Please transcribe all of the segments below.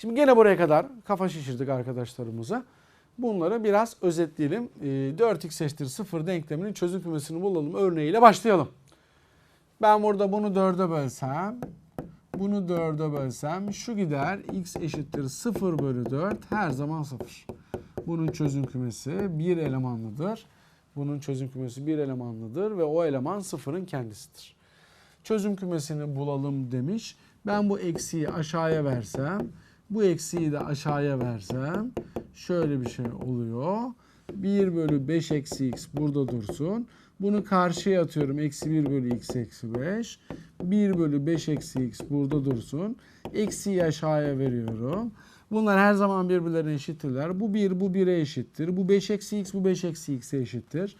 Şimdi gene buraya kadar kafa şişirdik arkadaşlarımıza. Bunları biraz özetleyelim. Ee, 4x eşittir 0 denkleminin çözüm kümesini bulalım örneğiyle başlayalım. Ben burada bunu 4'e bölsem, bunu 4'e bölsem şu gider x eşittir 0 bölü 4 her zaman 0. Bunun çözüm kümesi bir elemanlıdır. Bunun çözüm kümesi bir elemanlıdır ve o eleman sıfırın kendisidir. Çözüm kümesini bulalım demiş. Ben bu eksiği aşağıya versem, bu eksiği de aşağıya versem şöyle bir şey oluyor. 1 bölü 5 eksi x burada dursun. Bunu karşıya atıyorum. Eksi 1 bölü x eksi 5. 1 bölü 5 eksi x burada dursun. Eksiyi aşağıya veriyorum. Bunlar her zaman birbirlerine eşittirler. Bu 1 bu 1'e eşittir. Bu 5 eksi x bu 5 eksi x'e eşittir.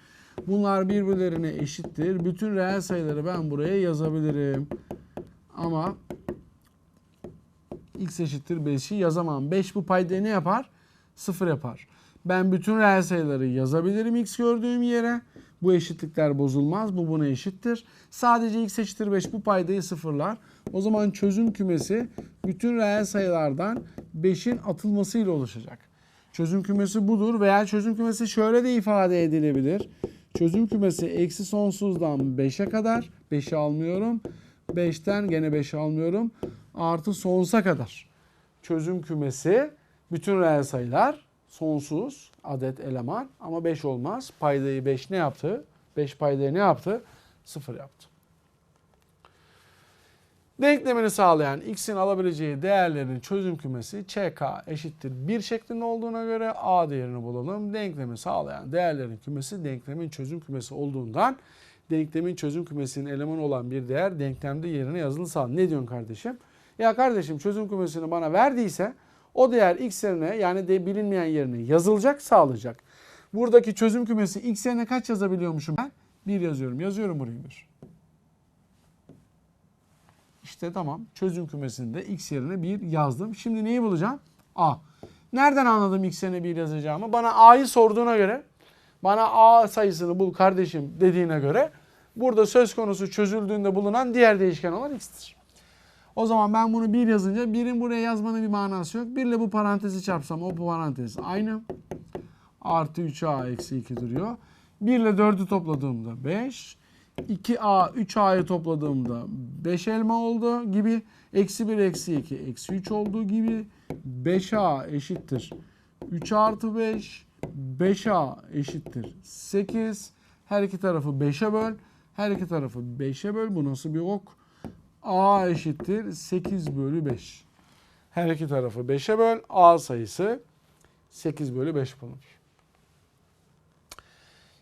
Bunlar birbirlerine eşittir. Bütün reel sayıları ben buraya yazabilirim. Ama x eşittir 5'i yazamam. 5 bu paydayı ne yapar? 0 yapar. Ben bütün reel sayıları yazabilirim x gördüğüm yere. Bu eşitlikler bozulmaz. Bu buna eşittir. Sadece x eşittir 5 bu paydayı sıfırlar. O zaman çözüm kümesi bütün reel sayılardan 5'in atılmasıyla oluşacak. Çözüm kümesi budur veya çözüm kümesi şöyle de ifade edilebilir. Çözüm kümesi eksi sonsuzdan 5'e kadar. 5'i almıyorum. 5'ten gene 5'i almıyorum. Artı sonsuza kadar. Çözüm kümesi bütün reel sayılar sonsuz adet eleman ama 5 olmaz. Paydayı 5 ne yaptı? 5 paydayı ne yaptı? 0 yaptı. Denklemini sağlayan x'in alabileceği değerlerin çözüm kümesi ÇK eşittir 1 şeklinde olduğuna göre A değerini bulalım. Denklemi sağlayan değerlerin kümesi denklemin çözüm kümesi olduğundan denklemin çözüm kümesinin elemanı olan bir değer denklemde yerine yazılı sağ. Ne diyorsun kardeşim? Ya kardeşim çözüm kümesini bana verdiyse o değer x yerine yani de bilinmeyen yerine yazılacak sağlayacak. Buradaki çözüm kümesi x yerine kaç yazabiliyormuşum ben? 1 yazıyorum. Yazıyorum buraya 1. İşte tamam çözüm kümesinde x yerine 1 yazdım. Şimdi neyi bulacağım? A. Nereden anladım x yerine 1 yazacağımı? Bana a'yı sorduğuna göre, bana a sayısını bul kardeşim dediğine göre burada söz konusu çözüldüğünde bulunan diğer değişken olan x'tir. O zaman ben bunu 1 yazınca 1'in buraya yazmanın bir manası yok. 1 ile bu parantezi çarpsam o bu parantez aynı. Artı 3a eksi 2 duruyor. 1 ile 4'ü topladığımda 5. 2a 3a'yı topladığımda 5 elma oldu gibi. Eksi 1 eksi 2 eksi 3 olduğu gibi 5a eşittir 3 artı 5. 5a eşittir 8. Her iki tarafı 5'e böl. Her iki tarafı 5'e böl. Bu nasıl bir ok? a eşittir 8 bölü 5. Her iki tarafı 5'e böl. a sayısı 8 bölü 5 bulunur.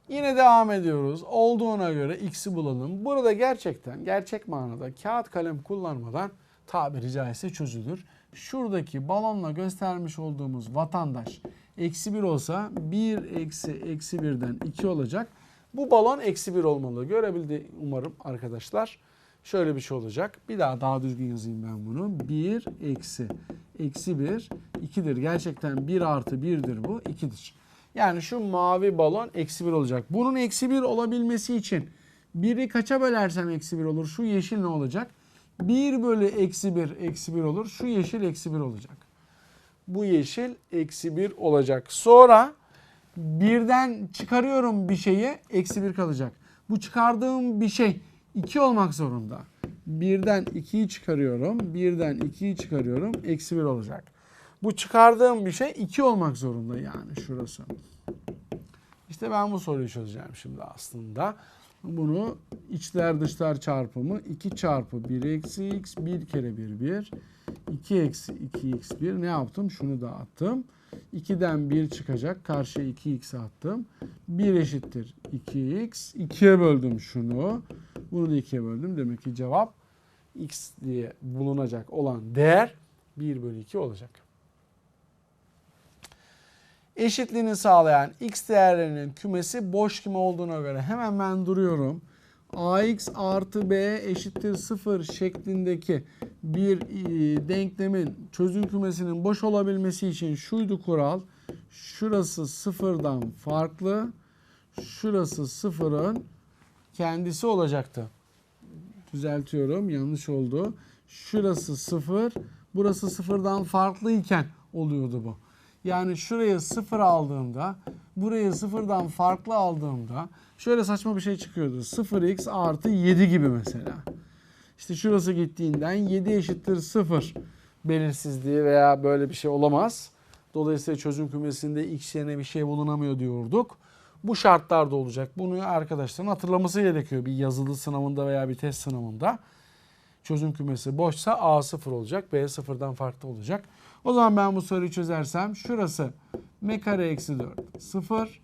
Yine devam ediyoruz. Olduğuna göre x'i bulalım. Burada gerçekten gerçek manada kağıt kalem kullanmadan tabiri caizse çözülür. Şuradaki balonla göstermiş olduğumuz vatandaş eksi 1 olsa 1 eksi eksi 1'den 2 olacak. Bu balon eksi 1 olmalı. Görebildi umarım arkadaşlar. Şöyle bir şey olacak. Bir daha daha düzgün yazayım ben bunu. 1 eksi eksi 1 2'dir. Gerçekten 1 artı 1'dir bu 2'dir. Yani şu mavi balon eksi 1 olacak. Bunun eksi 1 olabilmesi için 1'i kaça bölersem eksi 1 olur? Şu yeşil ne olacak? 1 bölü eksi 1 eksi 1 olur. Şu yeşil eksi 1 olacak. Bu yeşil eksi 1 olacak. Sonra birden çıkarıyorum bir şeyi eksi 1 kalacak. Bu çıkardığım bir şey 2 olmak zorunda. Birden 2'yi çıkarıyorum. Birden 2'yi çıkarıyorum. Eksi 1 olacak. Bu çıkardığım bir şey 2 olmak zorunda yani şurası. İşte ben bu soruyu çözeceğim şimdi aslında. Bunu içler dışlar çarpımı 2 çarpı 1 eksi x 1 kere 1 1. 2 eksi 2x 1 ne yaptım? Şunu da attım. 2'den 1 çıkacak. Karşıya 2x attım. 1 eşittir 2x. 2'ye böldüm şunu. Bunu da 2'ye böldüm. Demek ki cevap x diye bulunacak olan değer 1 bölü 2 olacak. Eşitliğini sağlayan x değerlerinin kümesi boş küme olduğuna göre hemen ben duruyorum. Ax artı b eşittir 0 şeklindeki bir e, denklemin çözüm kümesinin boş olabilmesi için şuydu kural. Şurası sıfırdan farklı. Şurası sıfırın kendisi olacaktı. Düzeltiyorum yanlış oldu. Şurası sıfır. Burası sıfırdan farklıyken oluyordu bu. Yani şuraya sıfır aldığımda, burayı sıfırdan farklı aldığımda şöyle saçma bir şey çıkıyordu. 0x artı 7 gibi mesela. İşte şurası gittiğinden 7 eşittir 0 belirsizliği veya böyle bir şey olamaz. Dolayısıyla çözüm kümesinde x yerine bir şey bulunamıyor diyorduk. Bu şartlarda olacak. Bunu arkadaşların hatırlaması gerekiyor bir yazılı sınavında veya bir test sınavında. Çözüm kümesi boşsa A 0 olacak, B 0'dan farklı olacak. O zaman ben bu soruyu çözersem şurası m kare eksi 4 0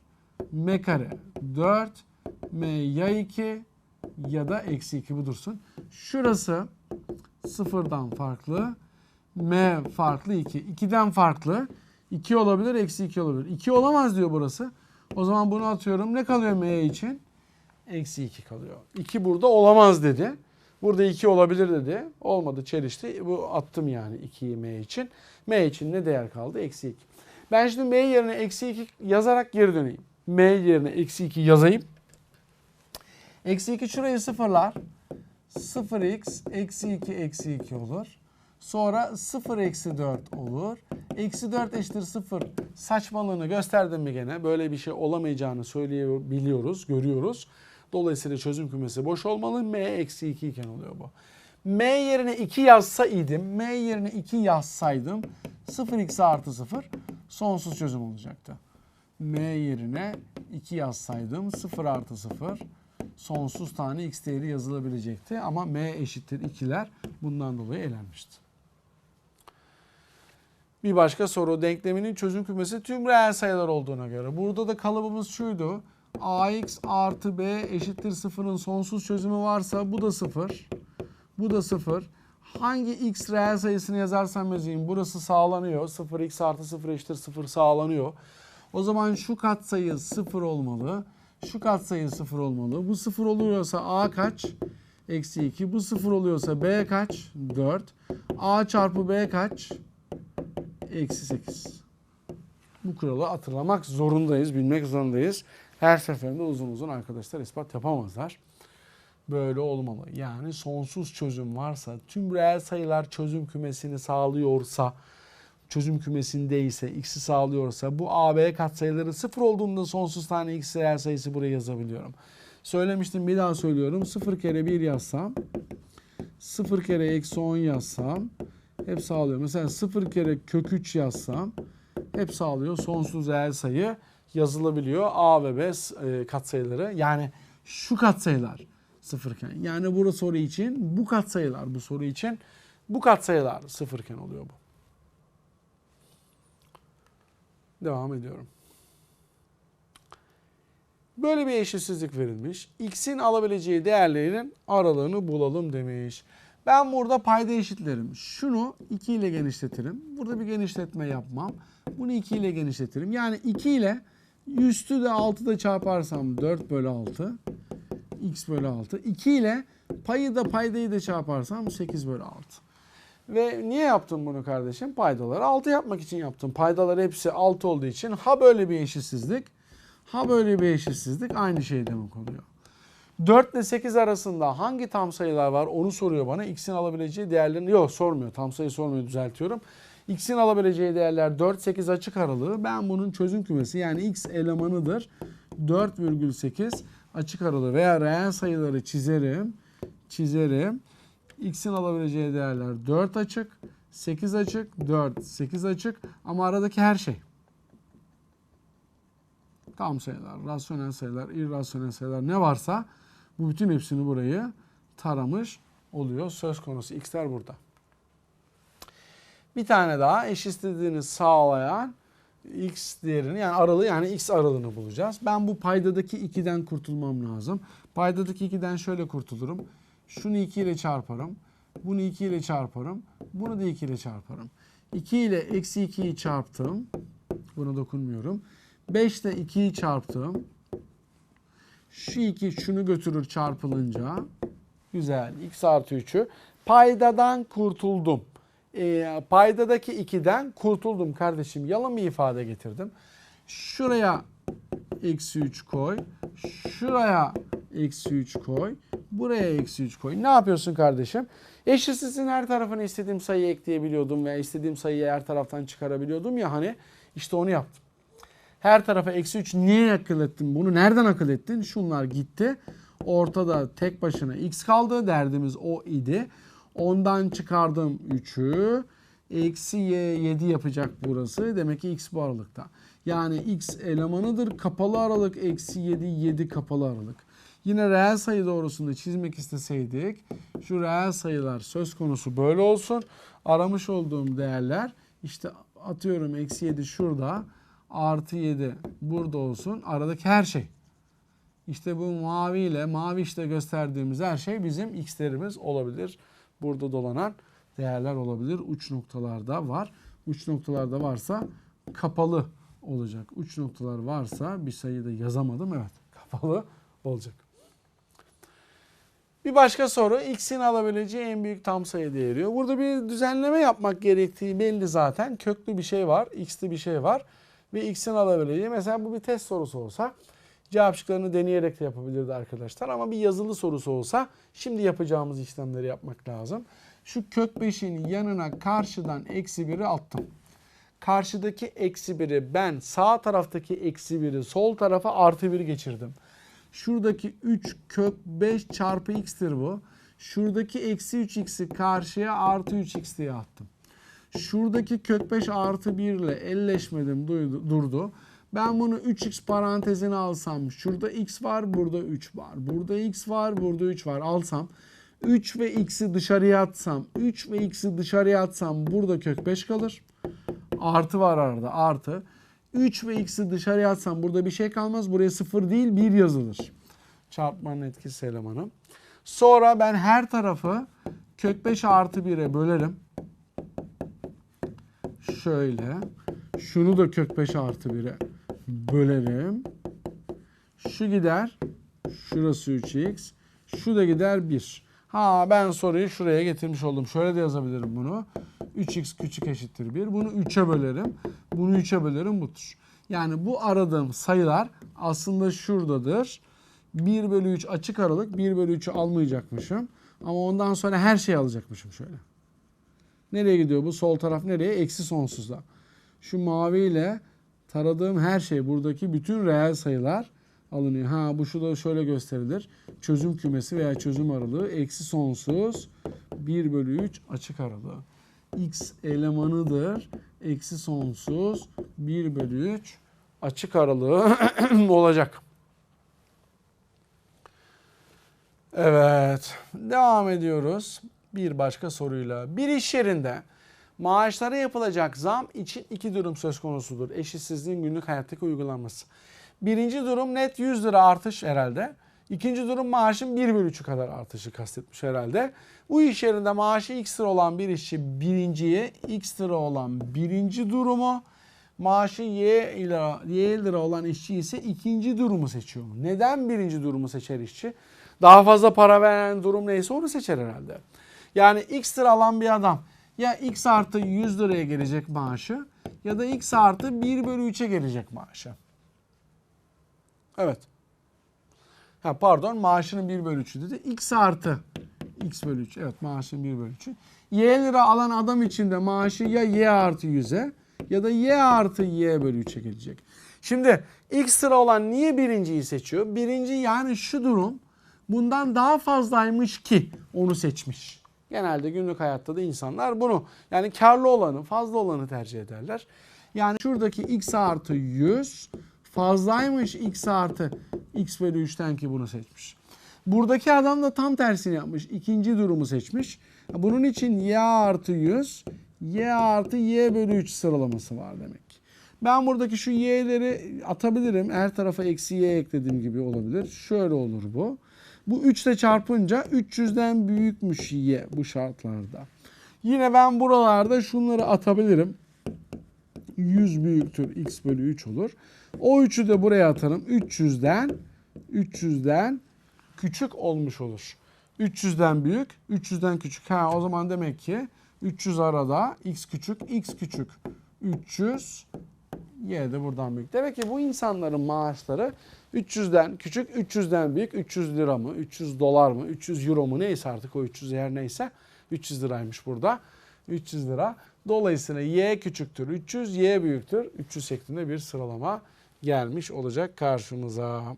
m kare 4 m ya 2 ya da eksi 2 bu dursun. Şurası sıfırdan farklı m farklı 2. 2'den farklı 2 olabilir eksi 2 olabilir. 2 olamaz diyor burası. O zaman bunu atıyorum. Ne kalıyor m için? Eksi 2 kalıyor. 2 burada olamaz dedi. Burada 2 olabilir dedi. Olmadı çelişti. Bu attım yani 2'yi m için. m için ne değer kaldı? Eksi 2. Ben şimdi m yerine eksi 2 yazarak geri döneyim. m yerine eksi 2 yazayım. Eksi 2 şurayı sıfırlar. 0x eksi 2 eksi 2 olur. Sonra 0 eksi 4 olur. Eksi 4 eşittir 0 saçmalığını gösterdim mi gene? Böyle bir şey olamayacağını söyleyebiliyoruz, görüyoruz. Dolayısıyla çözüm kümesi boş olmalı. M eksi 2 iken oluyor bu. M yerine 2 yazsaydım, M yerine 2 yazsaydım 0x artı 0 sonsuz çözüm olacaktı. M yerine 2 yazsaydım 0 artı 0 sonsuz tane x değeri yazılabilecekti. Ama m eşittir 2'ler bundan dolayı elenmişti. Bir başka soru denkleminin çözüm kümesi tüm reel sayılar olduğuna göre. Burada da kalıbımız şuydu. Ax artı b eşittir 0'ın sonsuz çözümü varsa bu da 0. Bu da 0. Hangi x reel sayısını yazarsam yazayım burası sağlanıyor. 0x artı 0 eşittir 0 sağlanıyor. O zaman şu katsayı 0 olmalı. Şu katsayı 0 olmalı. Bu 0 oluyorsa a kaç? Eksi 2. Bu 0 oluyorsa b kaç? 4. a çarpı b kaç? Eksi 8. Bu kuralı hatırlamak zorundayız, bilmek zorundayız. Her seferinde uzun uzun arkadaşlar ispat yapamazlar. Böyle olmalı. Yani sonsuz çözüm varsa, tüm reel sayılar çözüm kümesini sağlıyorsa, çözüm kümesindeyse, x'i sağlıyorsa bu AB katsayıları sıfır olduğunda sonsuz tane x reel sayısı buraya yazabiliyorum. Söylemiştim bir daha söylüyorum. 0 kere 1 yazsam, 0 kere eksi 10 yazsam hep sağlıyor. Mesela 0 kere kök 3 yazsam hep sağlıyor. Sonsuz reel sayı yazılabiliyor. A ve B e, katsayıları yani şu katsayılar sıfırken. Yani bu soru için bu katsayılar bu soru için bu katsayılar sıfırken oluyor bu. Devam ediyorum. Böyle bir eşitsizlik verilmiş. X'in alabileceği değerlerin aralığını bulalım demiş. Ben burada payda eşitlerim. Şunu 2 ile genişletirim. Burada bir genişletme yapmam. Bunu 2 ile genişletirim. Yani 2 ile üstü de 6'da çarparsam 4 bölü 6. X bölü 6. 2 ile payı da paydayı da çarparsam 8 bölü 6. Ve niye yaptım bunu kardeşim? Paydaları 6 yapmak için yaptım. Paydalar hepsi 6 olduğu için ha böyle bir eşitsizlik ha böyle bir eşitsizlik aynı şey demek oluyor. 4 ile 8 arasında hangi tam sayılar var onu soruyor bana. X'in alabileceği değerlerini yok sormuyor. Tam sayı sormuyor düzeltiyorum. X'in alabileceği değerler 4 8 açık aralığı. Ben bunun çözüm kümesi yani X elemanıdır. 4,8 açık aralığı veya reel sayıları çizerim. Çizerim. X'in alabileceği değerler 4 açık, 8 açık, 4, 8 açık ama aradaki her şey. Tam sayılar, rasyonel sayılar, irrasyonel sayılar ne varsa bu bütün hepsini burayı taramış oluyor. Söz konusu x'ler burada. Bir tane daha eşitsizliğini sağlayan x değerini yani aralığı yani x aralığını bulacağız. Ben bu paydadaki 2'den kurtulmam lazım. Paydadaki 2'den şöyle kurtulurum. Şunu 2 ile çarparım. Bunu 2 ile çarparım. Bunu da 2 ile çarparım. 2 ile eksi 2'yi çarptım. Buna dokunmuyorum. 5 ile 2'yi çarptım. Şu 2 şunu götürür çarpılınca. Güzel. X artı 3'ü. Paydadan kurtuldum. E, paydadaki 2'den kurtuldum kardeşim. Yalın bir ifade getirdim. Şuraya eksi 3 koy. Şuraya eksi 3 koy. Buraya eksi 3 koy. Ne yapıyorsun kardeşim? Eşitsizliğin her tarafına istediğim sayıyı ekleyebiliyordum veya istediğim sayıyı her taraftan çıkarabiliyordum ya hani işte onu yaptım. Her tarafa eksi 3 niye akıl ettin? Bunu nereden akıl ettin? Şunlar gitti. Ortada tek başına x kaldı. Derdimiz o idi. Ondan çıkardım 3'ü. Eksi y 7 yapacak burası. Demek ki x bu aralıkta. Yani x elemanıdır. Kapalı aralık eksi 7 7 kapalı aralık. Yine reel sayı doğrusunda çizmek isteseydik şu reel sayılar söz konusu böyle olsun. Aramış olduğum değerler işte atıyorum eksi 7 şurada artı 7 burada olsun. Aradaki her şey. İşte bu mavi ile mavi işte gösterdiğimiz her şey bizim x'lerimiz olabilir. Burada dolanan değerler olabilir. Uç noktalarda var. Uç noktalarda varsa kapalı olacak. Uç noktalar varsa bir sayıda yazamadım. Evet kapalı olacak. Bir başka soru x'in alabileceği en büyük tam sayı değeri. Burada bir düzenleme yapmak gerektiği belli zaten. Köklü bir şey var, x'li bir şey var ve x'in alabileceği. Mesela bu bir test sorusu olsa cevap şıklarını deneyerek de yapabilirdi arkadaşlar. Ama bir yazılı sorusu olsa şimdi yapacağımız işlemleri yapmak lazım. Şu kök 5'in yanına karşıdan eksi 1'i attım. Karşıdaki eksi 1'i ben sağ taraftaki eksi 1'i sol tarafa artı 1 geçirdim. Şuradaki 3 kök 5 çarpı x'tir bu. Şuradaki eksi 3x'i karşıya artı 3x diye attım. Şuradaki kök 5 artı 1 ile elleşmedim duydu, durdu. Ben bunu 3x parantezine alsam şurada x var burada 3 var. Burada x var burada 3 var alsam. 3 ve x'i dışarıya atsam 3 ve x'i dışarıya atsam burada kök 5 kalır. Artı var arada artı. 3 ve x'i dışarıya atsam burada bir şey kalmaz. Buraya 0 değil 1 yazılır. Çarpmanın etkisi elemanı. Sonra ben her tarafı kök 5 artı 1'e bölerim. Şöyle. Şunu da kök 5 artı 1'e bölerim. Şu gider. Şurası 3x. Şu da gider 1. Ha ben soruyu şuraya getirmiş oldum. Şöyle de yazabilirim bunu. 3x küçük eşittir 1. Bunu 3'e bölerim. Bunu 3'e bölerim budur. Yani bu aradığım sayılar aslında şuradadır. 1 bölü 3 açık aralık. 1 bölü 3'ü almayacakmışım. Ama ondan sonra her şeyi alacakmışım şöyle. Nereye gidiyor bu? Sol taraf nereye? Eksi sonsuzda. Şu maviyle taradığım her şey buradaki bütün reel sayılar alınıyor. Ha bu şu da şöyle gösterilir. Çözüm kümesi veya çözüm aralığı eksi sonsuz 1 bölü 3 açık aralığı. X elemanıdır. Eksi sonsuz 1 bölü 3 açık aralığı olacak. Evet. Devam ediyoruz. Bir başka soruyla. Bir iş yerinde maaşlara yapılacak zam için iki durum söz konusudur. Eşitsizliğin günlük hayattaki uygulanması. Birinci durum net 100 lira artış herhalde. İkinci durum maaşın 1 bölü 3'ü kadar artışı kastetmiş herhalde. Bu iş yerinde maaşı x lira olan bir işçi birinciye x lira olan birinci durumu maaşı y lira, y lira olan işçi ise ikinci durumu seçiyor. Neden birinci durumu seçer işçi? Daha fazla para veren durum neyse onu seçer herhalde. Yani x lira alan bir adam ya x artı 100 liraya gelecek maaşı ya da x artı 1 bölü 3'e gelecek maaşı. Evet. Ha pardon maaşının 1 bölü 3'ü dedi. X artı X bölü 3. Evet maaşının 1 bölü 3'ü. Y lira alan adam için de maaşı ya Y artı 100'e ya da Y artı Y bölü 3'e gelecek. Şimdi X lira olan niye birinciyi seçiyor? Birinci yani şu durum bundan daha fazlaymış ki onu seçmiş. Genelde günlük hayatta da insanlar bunu yani karlı olanı fazla olanı tercih ederler. Yani şuradaki X artı 100 fazlaymış x artı x bölü 3'ten ki bunu seçmiş. Buradaki adam da tam tersini yapmış. İkinci durumu seçmiş. Bunun için y artı 100, y artı y bölü 3 sıralaması var demek. Ben buradaki şu y'leri atabilirim. Her tarafa eksi y eklediğim gibi olabilir. Şöyle olur bu. Bu 3 ile çarpınca 300'den büyükmüş y bu şartlarda. Yine ben buralarda şunları atabilirim. 100 büyüktür x bölü 3 olur. O 3'ü de buraya atarım. 300'den 300'den küçük olmuş olur. 300'den büyük, 300'den küçük. Ha o zaman demek ki 300 arada x küçük, x küçük. 300 y de buradan büyük. Demek ki bu insanların maaşları 300'den küçük, 300'den büyük. 300 lira mı, 300 dolar mı, 300 euro mu neyse artık o 300 yer neyse 300 liraymış burada. 300 lira. Dolayısıyla y küçüktür 300, y büyüktür 300 şeklinde bir sıralama gelmiş olacak karşımıza.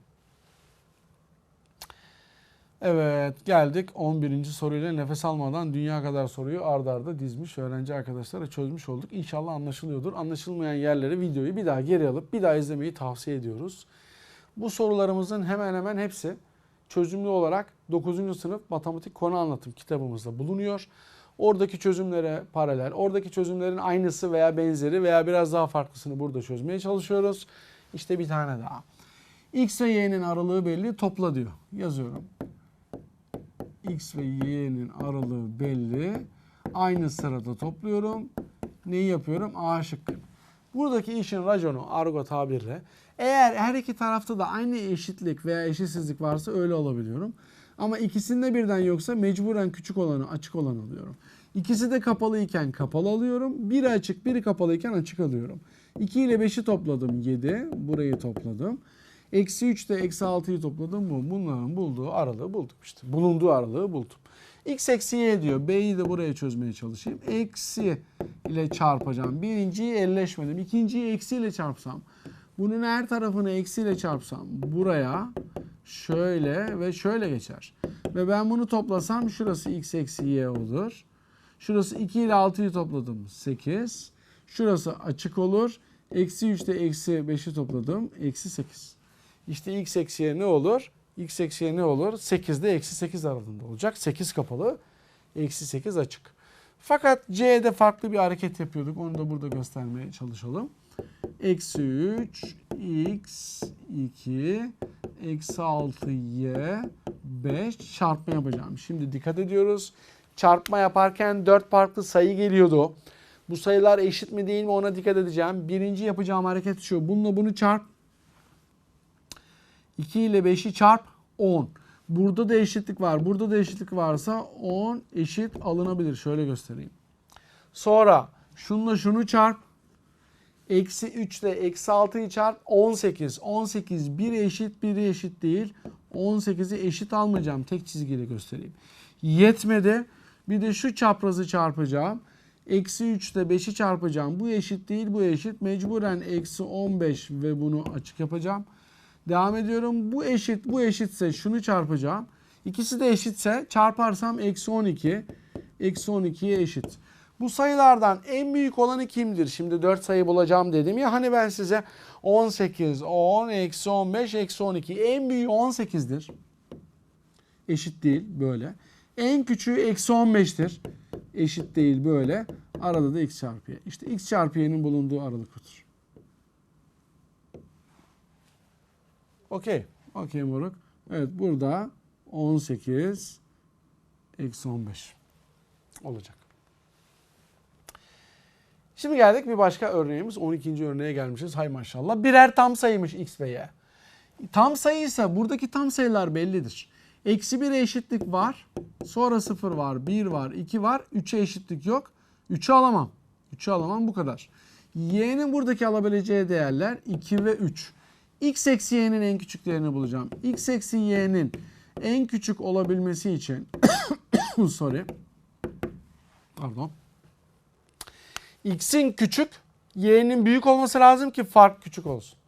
Evet geldik 11. soruyla nefes almadan dünya kadar soruyu ardarda arda dizmiş öğrenci arkadaşlara çözmüş olduk. İnşallah anlaşılıyordur. Anlaşılmayan yerleri videoyu bir daha geri alıp bir daha izlemeyi tavsiye ediyoruz. Bu sorularımızın hemen hemen hepsi çözümlü olarak 9. sınıf matematik konu anlatım kitabımızda bulunuyor. Oradaki çözümlere paralel, oradaki çözümlerin aynısı veya benzeri veya biraz daha farklısını burada çözmeye çalışıyoruz. İşte bir tane daha. X ve Y'nin aralığı belli topla diyor. Yazıyorum. X ve Y'nin aralığı belli. Aynı sırada topluyorum. Neyi yapıyorum? A şıkkı. Buradaki işin raconu argo tabirle eğer her iki tarafta da aynı eşitlik veya eşitsizlik varsa öyle olabiliyorum. Ama ikisinde birden yoksa mecburen küçük olanı açık olanı alıyorum. İkisi de kapalı iken kapalı alıyorum. Biri açık biri kapalı iken açık alıyorum. 2 ile 5'i topladım 7. Burayı topladım. Eksi 3 de eksi 6'yı topladım bu. Bunların bulduğu aralığı buldum işte. Bulunduğu aralığı buldum. X eksi y diyor. B'yi de buraya çözmeye çalışayım. Eksi ile çarpacağım. Birinciyi elleşmedim. İkinciyi eksi ile çarpsam. Bunun her tarafını eksi ile çarpsam buraya şöyle ve şöyle geçer. Ve ben bunu toplasam şurası x eksi y olur. Şurası 2 ile 6'yı topladım 8. Şurası açık olur. Eksi 3 de eksi 5'i topladım. Eksi 8. İşte x eksiye ne olur? x eksiye ne olur? 8 de eksi 8 aralığında olacak. 8 kapalı. Eksi 8 açık. Fakat C'de farklı bir hareket yapıyorduk. Onu da burada göstermeye çalışalım. Eksi 3 x 2 eksi 6 y 5 çarpma yapacağım. Şimdi dikkat ediyoruz. Çarpma yaparken 4 farklı sayı geliyordu. Bu sayılar eşit mi değil mi ona dikkat edeceğim. Birinci yapacağım hareket şu. Bununla bunu çarp. 2 ile 5'i çarp 10. Burada da eşitlik var. Burada da eşitlik varsa 10 eşit alınabilir. Şöyle göstereyim. Sonra şununla şunu çarp. Eksi 3 ile eksi 6'yı çarp 18. 18 bir eşit biri eşit değil. 18'i eşit almayacağım. Tek çizgiyle göstereyim. Yetmedi. Bir de şu çaprazı çarpacağım. Eksi 3 ile 5'i çarpacağım. Bu eşit değil bu eşit. Mecburen eksi 15 ve bunu açık yapacağım. Devam ediyorum. Bu eşit bu eşitse şunu çarpacağım. İkisi de eşitse çarparsam eksi 12. Eksi 12'ye eşit. Bu sayılardan en büyük olanı kimdir? Şimdi 4 sayı bulacağım dedim ya hani ben size 18, 10, eksi 15, eksi 12. En büyüğü 18'dir. Eşit değil böyle. En küçüğü eksi 15'tir. Eşit değil böyle. Arada da x çarpı y. İşte x çarpı y'nin bulunduğu aralık budur. Okey. Okey moruk. Evet burada 18 eksi 15 olacak. Şimdi geldik bir başka örneğimiz. 12. örneğe gelmişiz. Hay maşallah. Birer tam sayıymış x ve y. Tam sayıysa buradaki tam sayılar bellidir. Eksi 1'e eşitlik var. Sonra 0 var, 1 var, 2 var. 3'e eşitlik yok. 3'ü alamam. 3'ü alamam bu kadar. Y'nin buradaki alabileceği değerler 2 ve 3. X eksi y'nin en küçük değerini bulacağım. X eksi y'nin en küçük olabilmesi için sorry. Pardon. X'in küçük, y'nin büyük olması lazım ki fark küçük olsun.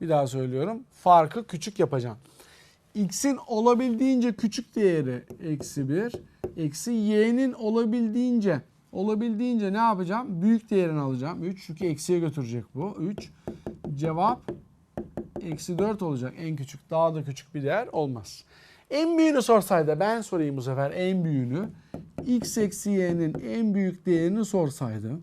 Bir daha söylüyorum. Farkı küçük yapacağım. X'in olabildiğince küçük değeri eksi 1. Eksi y'nin olabildiğince olabildiğince ne yapacağım? Büyük değerini alacağım. 3 çünkü eksiye götürecek bu. 3. Cevap eksi 4 olacak en küçük. Daha da küçük bir değer olmaz. En büyüğünü sorsaydı ben sorayım bu sefer en büyüğünü. X eksi y'nin en büyük değerini sorsaydı.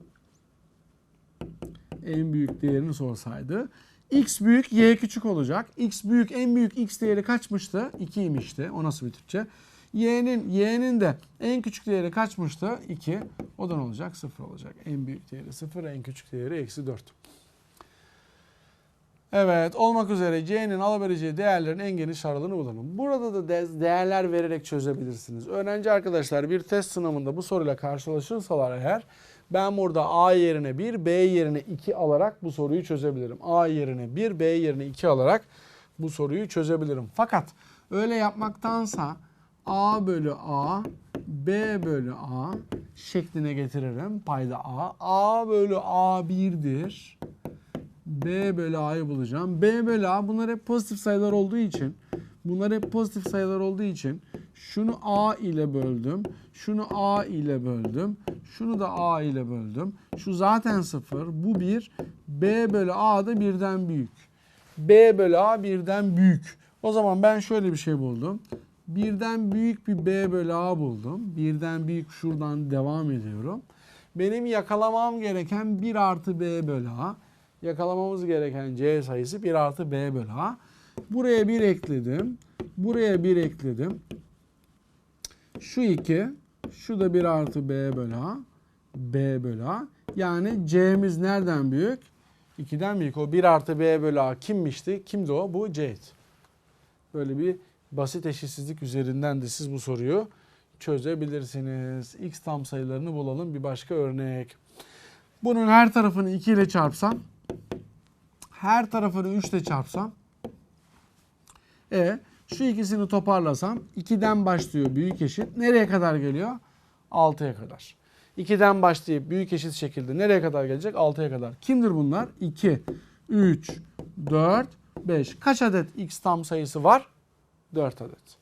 En büyük değerini sorsaydı. X büyük, Y küçük olacak. X büyük, en büyük X değeri kaçmıştı? 2'ymişti. O nasıl bir Türkçe? Y'nin Y'nin de en küçük değeri kaçmıştı? 2. O da ne olacak? 0 olacak. En büyük değeri 0, en küçük değeri eksi 4. Evet, olmak üzere C'nin alabileceği değerlerin en geniş aralığını bulalım. Burada da değerler vererek çözebilirsiniz. Öğrenci arkadaşlar bir test sınavında bu soruyla karşılaşırsalar eğer ben burada A yerine 1, B yerine 2 alarak bu soruyu çözebilirim. A yerine 1, B yerine 2 alarak bu soruyu çözebilirim. Fakat öyle yapmaktansa A bölü A, B bölü A şekline getiririm. Payda A. A bölü A 1'dir. B bölü A'yı bulacağım. B bölü A bunlar hep pozitif sayılar olduğu için bunlar hep pozitif sayılar olduğu için şunu A ile böldüm. Şunu A ile böldüm. Şunu da A ile böldüm. Şu zaten 0. Bu 1. B bölü A da birden büyük. B bölü A birden büyük. O zaman ben şöyle bir şey buldum. Birden büyük bir B bölü A buldum. Birden büyük şuradan devam ediyorum. Benim yakalamam gereken 1 artı B bölü A. Yakalamamız gereken C sayısı 1 artı B bölü A. Buraya 1 ekledim. Buraya 1 ekledim. Şu 2. Şu da 1 artı B bölü A. B bölü A. Yani C'miz nereden büyük? 2'den büyük. O 1 artı B bölü A kimmişti? Kimdi o? Bu C'ydi. Böyle bir basit eşitsizlik üzerinden de siz bu soruyu çözebilirsiniz. X tam sayılarını bulalım. Bir başka örnek. Bunun her tarafını 2 ile çarpsam, her tarafını 3 ile çarpsam, e şu ikisini toparlasam 2'den başlıyor büyük eşit. Nereye kadar geliyor? 6'ya kadar. 2'den başlayıp büyük eşit şekilde nereye kadar gelecek? 6'ya kadar. Kimdir bunlar? 2, 3, 4, 5. Kaç adet x tam sayısı var? 4 adet.